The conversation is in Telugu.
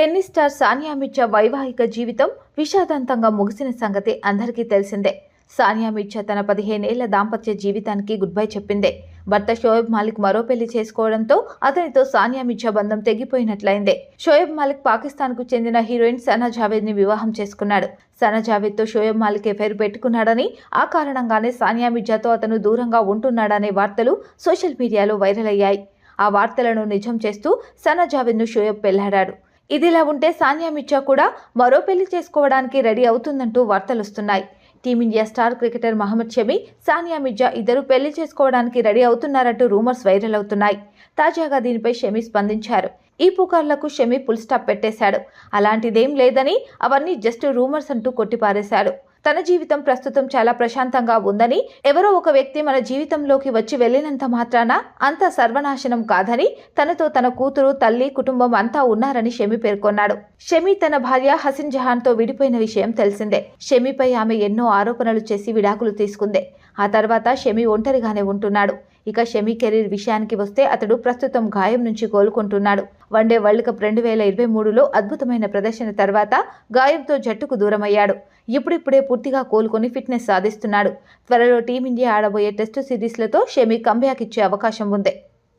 టెన్నిస్ స్టార్ సానియా మిర్జా వైవాహిక జీవితం విషాదాంతంగా ముగిసిన సంగతి అందరికీ తెలిసిందే. సానియా మిర్జా తన పదిహేనేళ్ళ దాంపత్య జీవితానికి గుడ్ బై చెప్పిందే. భర్త షోయబ్ మాలిక్ మరో పెళ్ళి చేసుకోవడంతో అతనితో సానియా మిర్జా బంధం తెగిపోయినట్లయిందే. షోయబ్ మాలిక్ పాకిస్తాన్కు చెందిన హీరోయిన్ సనా జావేద్ని వివాహం చేసుకున్నాడు. సనా జావేద్తో షోయబ్ మాలిక్ ఎఫైర్ పెట్టుకున్నాడని ఆ కారణంగానే సానియా మిర్జాతో అతను దూరంగా ఉంటున్నాడనే వార్తలు సోషల్ మీడియాలో వైరల్ అయ్యాయి. ఆ వార్తలను నిజం చేస్తూ సనా జావేద్ను షోయబ్ పెళ్ళాడాడు. ఇదిలా ఉంటే సానియా మిర్జా కూడా మరో పెళ్ళి చేసుకోవడానికి రెడీ అవుతుందంటూ వార్తలు వస్తున్నాయి team India star cricketer Mohammed Shami Sania Mirza ఇద్దరు పెళ్ళి చేసుకోవడానికి రెడీ అవుతున్నారంటూ రూమర్స్ వైరల్ అవుతున్నాయి. తాజాగా దీనిపై షమి స్పందించారు. ఈ పుకార్లకు షమి ఫుల్ స్టాప్ పెట్టేశాడు. అలాంటిదేం లేదని అవన్నీ జస్ట్ రూమర్స్ అంటూ కొట్టిపారేశాడు. తన జీవితం ప్రస్తుతం చాలా ప్రశాంతంగా ఉందని ఎవరో ఒక వ్యక్తి మన జీవితంలోకి వచ్చి వెళ్ళినంత మాత్రాన అంత సర్వనాశనం కాదని తనతో తన కూతురు తల్లి కుటుంబం అంతా ఉన్నారని షమి పేర్కొన్నాడు. షమి తన భార్య హసిన్ జహాన్తో విడిపోయిన విషయం తెలిసిందే. షమిపై ఆమె ఎన్నో ఆరోపణలు చేసి విడాకులు తీసుకుందే. ఆ తర్వాత షమి ఒంటరిగానే ఉంటున్నాడు. ఇక షమి కెరీర్ విషయానికి వస్తే అతడు ప్రస్తుతం గాయం నుంచి కోలుకుంటున్నాడు. వన్డే వరల్డ్ కప్ రెండు వేల ఇరవై మూడులో అద్భుతమైన ప్రదర్శన తర్వాత గాయంతో జట్టుకు దూరమయ్యాడు. ఇప్పుడిప్పుడే పూర్తిగా కోలుకొని ఫిట్నెస్ సాధిస్తున్నాడు. త్వరలో టీమిండియా ఆడబోయే టెస్టు సిరీస్లతో షమి కంబ్యాక్ ఇచ్చే అవకాశం ఉంది.